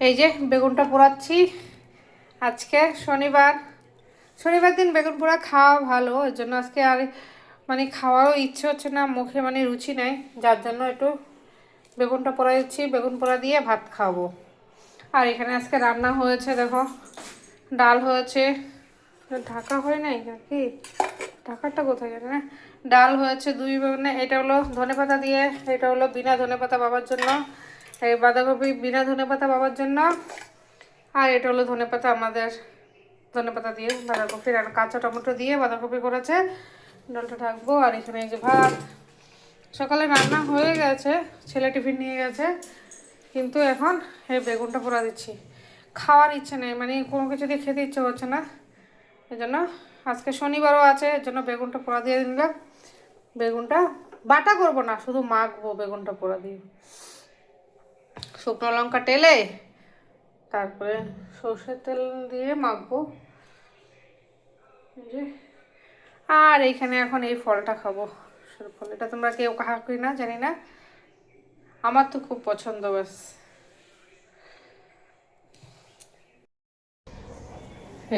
এই যে বেগুনটা পোড়াচ্ছি। আজকে শনিবার। শনিবার দিন বেগুন পোড়া খাওয়া ভালো, এর জন্য আজকে আর মানে খাওয়ারও ইচ্ছে হচ্ছে না, মুখে মানে রুচি নেই, যার জন্য একটু বেগুনটা পোড়া দিচ্ছি বেগুন পোড়া দিয়ে ভাত খাব। আর এখানে আজকে রান্না হয়েছে, দেখো, ডাল হয়েছে। ঢাকা হয় নাই নাকি? ঢাকাটা কোথায় জানি না। ডাল হয়েছে দুই মানে এটা হলো ধনেপাতা দিয়ে, এটা হলো বিনা ধনেপাতা বাবার জন্য। এই বাঁধাকপি, বিনা ধনেপাতা বাবার জন্য। আর এটা হলো ধনেপাতা আমাদের ধনেপাতা দিয়ে বাঁধাকপির আর কাঁচা টমেটো দিয়ে বাঁধাকপি করেছে। ডালটা ঢাকবো আর এখানে এই যে ভাত। সকালে রান্না হয়ে গেছে, ছেলে টিফিন নিয়ে গেছে, কিন্তু এখন এই বেগুনটা পোড়া দিচ্ছি। খাওয়ার ইচ্ছে নেই মানে কোনো কিছু দিয়ে খেতে ইচ্ছে হচ্ছে না। এই জন্য আজকে শনিবারও আছে এর জন্য বেগুনটা পোড়া দিয়ে দিলাম। বেগুনটা বাটা করব না, শুধু মাখবো বেগুনটা পোড়া দিয়ে। শুকনো লঙ্কা টেলে, তারপরে সর্ষের তেল দিয়ে মাখবো। আর এইখানে এখন এই ফলটা খাব। ফল এটা তোমরা কেউ কাহা কি না, জানি না। আমার তো খুব পছন্দ ব্যাস।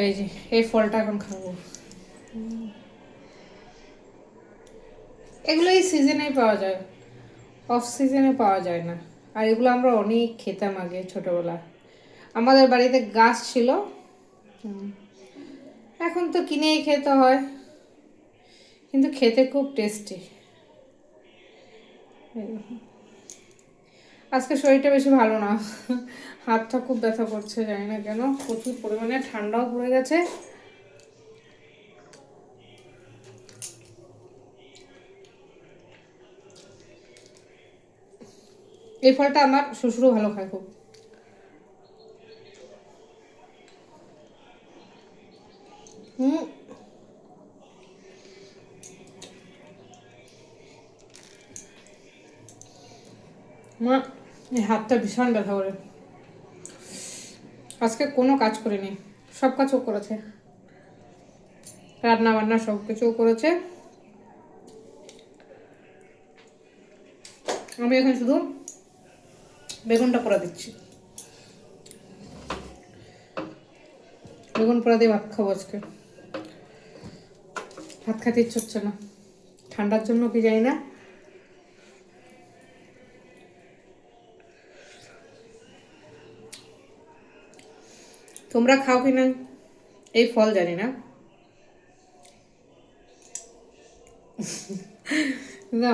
এই যে, এই ফলটা এখন খাব। এগুলো এই সিজনেই পাওয়া যায়। অফ সিজনে পাওয়া যায় না। আর এগুলো আমরা অনেক খেতাম আগে ছোটবেলা। আমাদের বাড়িতে গাছ ছিল। এখন তো কিনেই খেতে হয়। কিন্তু খেতে খুব টেস্টি আজকে শরীরটা বেশি ভালো না। হাতটা খুব ব্যথা করছে, জানি না কেন। প্রচুর পরিমাণে ঠান্ডাও পড়ে গেছে। এই ফলটা আমার শ্বশুরও ভালো খায় খুব। হুম। আমার এই হাতটা ভীষণ ব্যথা করে। আজকে কোনো কাজ করিনি, সব কাজও করেছে। রান্না বান্না সব কিছুও করেছে। আমি এখন শুধু বেগুনটা পোড়া দিচ্ছি। বেগুন পোড়া দিয়ে ভাত খাব আজকে। ভাত খেতে ইচ্ছে হচ্ছে না। ঠান্ডার জন্য কি জানি না। তোমরা খাও কি না, এই ফল জানি না,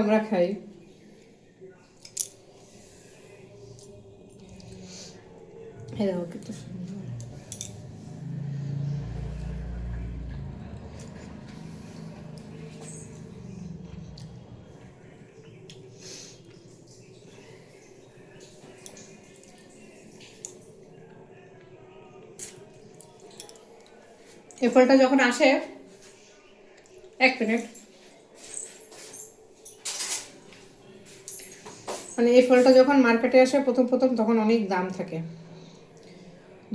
আমরা খাই। এই ফলটা যখন আসে, এক মিনিট। মানে এই ফলটা যখন মার্কেটে আসে, প্রথম প্রথম তখন অনেক দাম থাকে।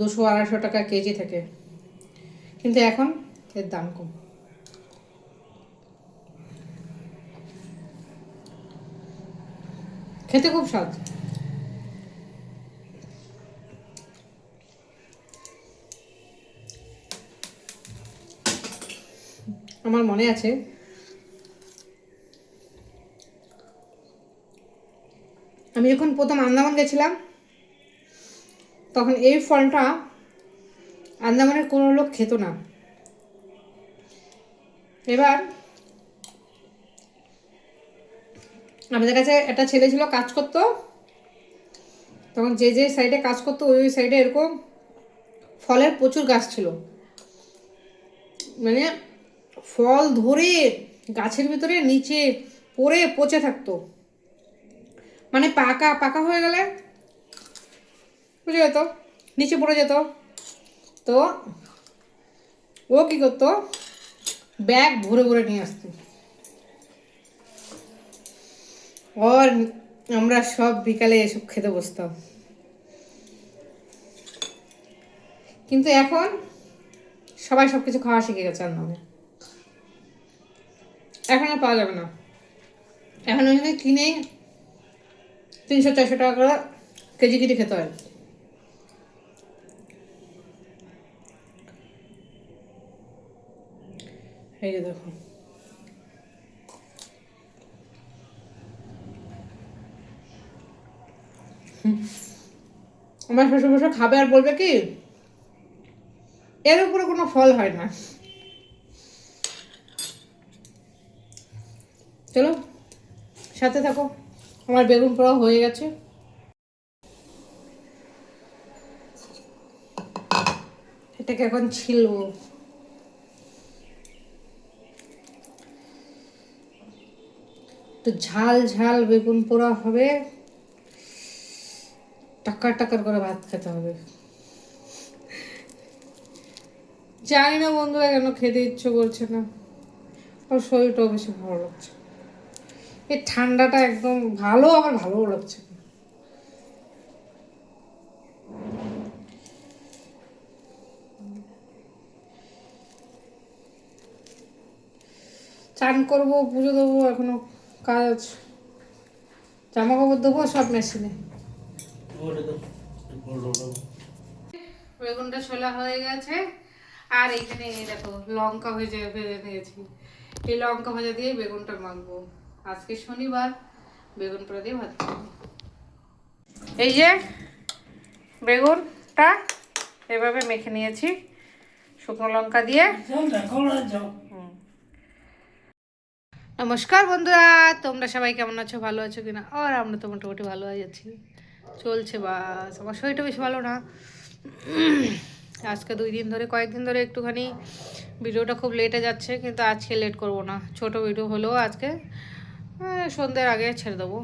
দুশো আড়াইশো টাকা কেজি থাকে। কিন্তু এখন এর দাম কম। খেতে খুব স্বাদ। আমার মনে আছে, আমি যখন প্রথম আন্দামান গেছিলাম তখন এই ফলটা আন্দামানের কোনো লোক খেত না। এবার আমাদের কাছে একটা ছেলে ছিল, কাজ করতো। তখন যে যে সাইডে কাজ করতো, ওই ওই সাইডে এরকম ফলের প্রচুর গাছ ছিল। মানে ফল ধরে গাছের ভিতরে নিচে পড়ে পচে থাকতো। মানে পাকা পাকা হয়ে গেলে বুঝে যেত নিচে পড়ে যেত। তো ও কি করতো? ব্যাগ ভরে ভরে নিয়ে আসতো। ওর আমরা সব বিকালে এসব খেতে বসতাম। কিন্তু এখন সবাই সব কিছু খাওয়া শিখে গেছে আর নামে এখন আর পাওয়া যাবে না। এখন ওখানে কিনে তিনশো চারশো টাকা করে কেজি কেজি খেতে হয়। এই যে দেখো। আমার শ্বশুর মশাই খাবে আর বলবে কি, এর উপরে কোনো ফল হয় না। চলো, সাথে থাকো। আমার বেগুন পোড়াও হয়ে গেছে। এটাকে এখন ছিল একটু ঝাল ঝাল বেগুন পোড়া হবে। টাকার টাকার করে ভাত খেতে হবে। জানি না বন্ধুরা কেন খেতে ইচ্ছে করছে না। ওর শরীরটাও বেশি ভালো লাগছে এই ঠান্ডাটা একদম ভালো, আবার ভালোও লাগছে। চান করব, পুজো দেবো এখনও। কাজ জামা কাপড় দেবো সব মেশিনে। বেগুনটা ছোলা হয়ে গেছে আর এখানে দেখো লঙ্কা ভেজে ভেজে নিয়েছি। এই লঙ্কা ভাজা দিয়ে বেগুনটা মাখবো। আজকে শনিবার বেগুন পোড়া দিয়ে ভাত এই যে বেগুনটা এভাবে মেখে নিয়েছি শুকনো লঙ্কা দিয়ে। নমস্কার বন্ধুরা, তোমরা সবাই কেমন আছো? ভালো আছো কিনা? আর আমরা তো মোটামুটি ভালো আছি চলছে বাস। আমার শরীরটা বেশি ভালো না। আজকে দুই দিন ধরে, কয়েকদিন ধরে একটুখানি ভিডিওটা খুব লেটে যাচ্ছে, কিন্তু আজকে লেট করব না। ছোট ভিডিও হলেও আজকে সন্ধ্যের আগে ছেড়ে দেবো।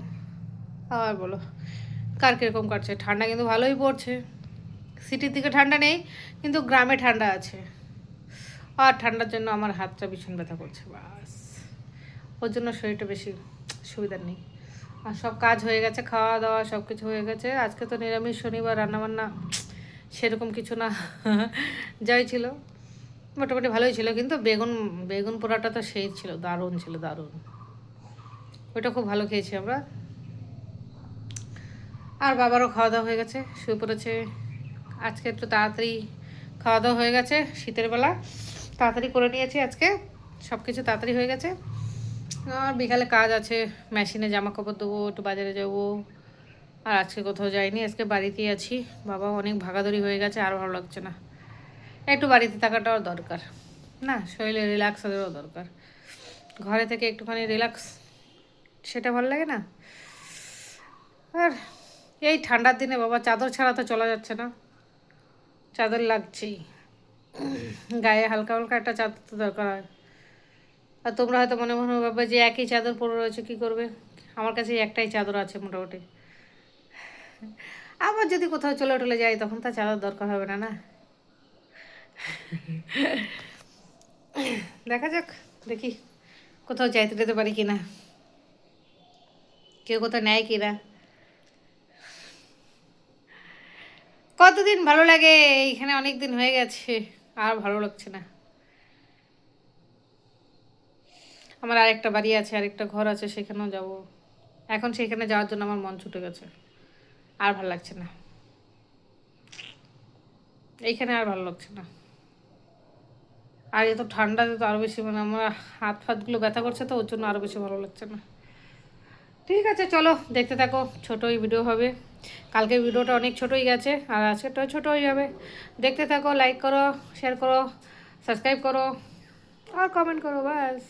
আর বলো, কার কীরকম কাটছে? ঠান্ডা কিন্তু ভালোই পড়ছে। সিটির দিকে ঠান্ডা নেই, কিন্তু গ্রামে ঠান্ডা আছে। আর ঠান্ডার জন্য আমার হাতটা ভীষণ ব্যথা করছে, বাস। ওর জন্য শরীরটা বেশি সুবিধার নেই। আর সব কাজ হয়ে গেছে, খাওয়া দাওয়া সব কিছু হয়ে গেছে। আজকে তো নিরামিষ, শনিবার, রান্নাবান্না, সেরকম কিছু না। যাই ছিল। মোটামুটি ভালোই ছিল, কিন্তু বেগুন বেগুন পোড়াটা তো সেই ছিল, দারুণ ছিল, দারুণ। ওইটা খুব ভালো খেয়েছি আমরা। আর বাবারও খাওয়া দাওয়া হয়ে গেছে, শুয়ে পড়েছে। আজকে একটু তাড়াতাড়ি খাওয়া দাওয়া হয়ে গেছে, শীতের বেলা। তাড়াতাড়ি করে নিয়েছি আজকে সব কিছু তাড়াতাড়ি হয়ে গেছে। আর বিকালে কাজ আছে মেশিনে জামা কাপড় দেবো একটু বাজারে যাব। আর আজকে কোথাও যাইনি আজকে বাড়িতেই আছি। বাবা অনেক ভাগাদড়ি হয়ে গেছে আর ভালো লাগছে না। একটু বাড়িতে থাকাটাও দরকার। না শরীরে রিল্যাক্স দেওয়াও দরকার। ঘরে থেকে একটুখানি রিল্যাক্স সেটা ভালো লাগে না? আর এই ঠান্ডার দিনে বাবা চাদর ছাড়া তো চলা যাচ্ছে না। চাদর লাগছেই। গায়ে হালকা হালকা একটা চাদর তো দরকার হয়। আর তোমরা হয়তো মনে মনে ভাববে যে একই চাদর পরে রয়েছে, কী করবে? আমার কাছে একটাই চাদর আছে মোটামুটি। আবার যদি কোথাও চলে টলে যাই, তখন তো চাদর দরকার হবে না না? দেখা যাক, দেখি কোথাও যাইতে যেতে পারি কি না কেউ কোথাও নেয় কি না কতদিন ভালো লাগে? এইখানে অনেক দিন হয়ে গেছে, আর ভালো লাগছে না। আমার আরেকটা বাড়ি আছে আর একটা ঘর আছে, সেখানেও যাব। এখন সেখানে যাওয়ার জন্য আমার মন ছুটে গেছে। আর ভালো লাগছে না। এইখানে আর ভালো লাগছে না। আর এত ঠান্ডাতে তো আরও বেশি মানে আমার হাত ফাতগুলো ব্যথা করছে তো, ওর জন্য আরও বেশি ভালো লাগছে না। ঠিক আছে, চলো দেখতে থাকো, ছোটোই ভিডিও হবে। কালকে ভিডিওটা অনেক ছোটোই গেছে, আর আজকেরটাও ছোটোই যাবে দেখতে থাকো লাইক করো শেয়ার করো সাবস্ক্রাইব করো, আর কমেন্ট করো, ব্যাস।